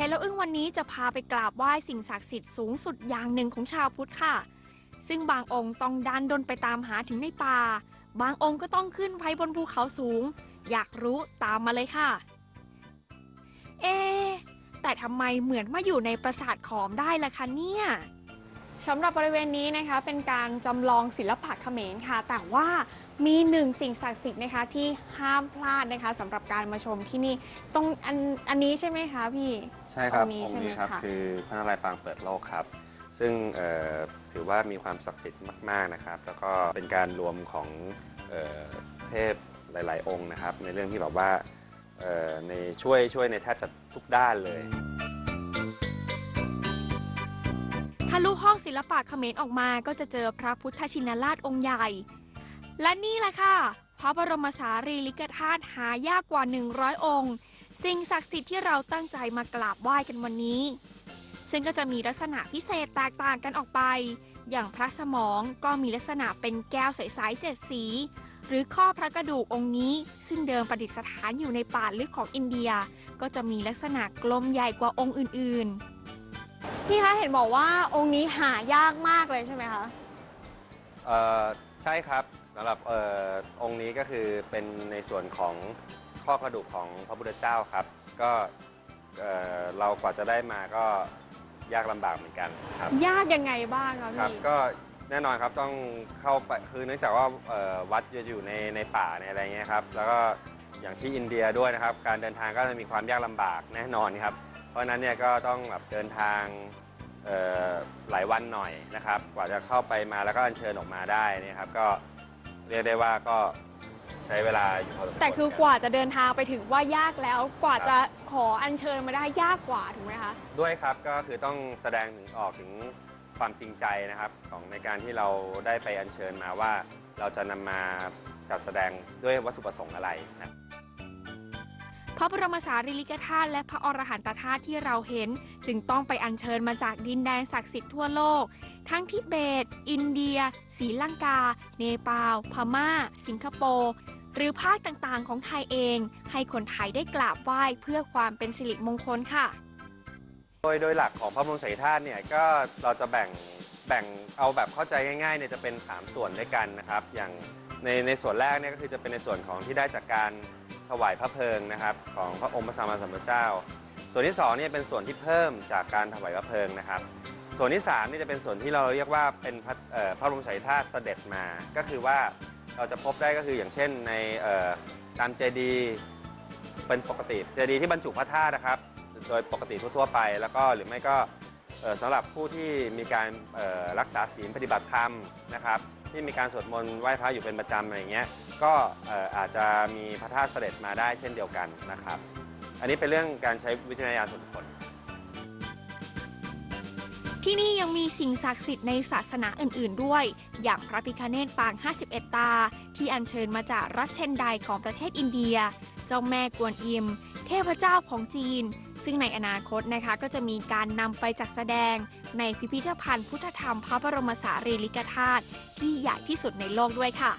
เห็นแล้วอึ้งวันนี้จะพาไปกราบไหว้สิ่งศักดิ์สิทธิ์สูงสุดอย่างหนึ่งของชาวพุทธค่ะ ซึ่งบางองค์ต้องดันดนไปตามหาถึงในป่า บางองค์ก็ต้องขึ้นไปบนภูเขาสูง อยากรู้ตามมาเลยค่ะ เอ๊แต่ทำไมเหมือนมาอยู่ในปราสาทขอมได้ล่ะคะเนี่ย สำหรับบริเวณนี้นะคะเป็นการจำลองศิลปะเขมรค่ะ แต่ว่ามีหนึ่งสิ่งศักดิ์สิทธิ์นะคะที่ห้ามพลาดนะคะสำหรับการมาชมที่นี่ตรงอันอันนี้ใช่ไหมคะพี่ใช่ครับองค์นี้องใช่ค์ไหมนี้ครับ คะ คือพระนารายณ์ปางเปิดโลกครับ ซึ่งเอ่อถือว่ามีความศักดิ์สิทธิ์มาก ๆนะครับ แล้วก็เป็นการรวมของเอ่อเทพหลาย ๆ องค์นะครับ ในเรื่องที่แบบว่าเอ่อในช่วยช่วยในแทบจะทุกด้านเลย ลุห้องศิลปะเขมรออกมาก็จะเจอพระพุทธชินราชองค์ใหญ่ และนี่แหละค่ะ พระบรมสารีริกธาตุหายากกว่า 100 องค์ สิ่งศักดิ์สิทธิ์ที่เราตั้งใจมากราบไหว้กันวันนี้ ซึ่งก็จะมีลักษณะพิเศษแตกต่างกันออกไป อย่างพระสมองก็มีลักษณะเป็นแก้วใสๆเจ็ดสี หรือข้อพระกระดูกองค์นี้ ซึ่งเดิมประดิษฐานอยู่ในป่าลึกของอินเดีย ก็จะมีลักษณะกลมใหญ่กว่าองค์อื่นๆ พี่คะเห็นบอกว่าองค์นี้หายากมากเลยใช่ไหมคะ เอ่อใช่ครับสำหรับเอ่อองค์นี้ก็คือเป็นในส่วนของข้อกระดูกของพระพุทธเจ้าครับ ก็เอ่อเรากว่าจะได้มาก็ยากลำบากเหมือนกันครับ ยากยังไงบ้างคะครับพี่ ก็แน่นอนครับต้องเข้าไปคือเนื่องจากว่าเอ่อวัดจะอยู่ในในป่าในอะไรเงี้ยครับ แล้วก็ อย่างที่อินเดียด้วยนะครับ การเดินทางก็จะมีความยากลำบากแน่นอนครับ เพราะฉะนั้นเนี่ยก็ต้องแบบเดินทางเอ่อหลายวันหน่อยนะครับ กว่าจะเข้าไปมาแล้วก็อัญเชิญออกมาได้เนะครับ ก็เรียกได้ว่าก็ใช้เวลาอยู่พอสมควรแต่คือกว่าจะเดินทางไปถึงว่ายากแล้ว กว่าจะขออัญเชิญมาได้ยากกว่าถูกไหมคะด้วยครับก็คือต้องแสดงถึงออกถึงความจริงใจนะครับของในการที่เราได้ไปอัญเชิญมาว่า เราจะนำมาจัดแสดงด้วยวัตถุประสงค์อะไรนะพ ระบรมสารีริกธาตุและพระอรหันตธาตุที่เราเห็น จึงต้องไปอัญเชิญมาจากดินแดนศักดิ์สิทธิ์ทั่วโลก ทั้งทิเบต อินเดียศรีลังกา เนปาล พม่า สิงคโปร์หรือภาคต่างๆ ของไทยเอง ให้คนไทยได้กราบไหว้เพื่อความเป็นสิริมงคลค่ะ โดยโดยหลักของพระบรมสารีธาตุเนี่ยก็เราจะแบ่งแบ่งเอาแบบเข้าใจง่ายๆเนี่ยจะเป็น 3 ส่วนด้วยกันนะครับ อย่างในในส่วนแรกเนี่ยก็คือจะเป็นในส่วนของที่ได้จากการ ถวายพระเพลิงนะครับ ของพระองค์พระสัมมาสัมพุทธเจ้า ส่วนที่2เนี่ยเป็นส่วนที่เพิ่มจากการถวายพระเพลิงนะครับ ส่วนที่3นี่จะเป็นส่วนที่เราเรียกว่าเป็นพระพระบรมสารีริกธาตุเสด็จมา ก็คือว่าเราจะพบได้ก็คืออย่างเช่นในตามเจดีเป็นปกติเจดีที่บรรจุพระธาตุนะครับ โดยปกติทั่วๆไป แล้วก็หรือไม่ก็ สำหรับผู้ที่มีการรักษาศีลปฏิบัติธรรมนะครับที่มีการสวดมนต์ไหว้พระอยู่เป็นประจำอะไรเงี้ยก็อาจจะมีพระธาตุเสด็จมาได้เช่นเดียวกันนะครับ อันนี้เป็นเรื่องการใช้วิจารณญาณส่วนบุคคลที่นี่ยังมีสิ่งศักดิ์สิทธิ์ในศาสนาอื่น ๆ ด้วย อย่างพระพิคเนตปาง 51 ตา ที่อัญเชิญมาจากรัฐเชนไดของประเทศอินเดีย เจ้าแม่กวนอิม เทพเจ้าของจีน ซึ่งในอนาคตนะคะก็จะมีการนำไปจัดแสดง ในพิพิธภัณฑ์พุทธธรรมพระบรมสารีริกธาตุที่ใหญ่ที่สุดในโลกด้วยค่ะ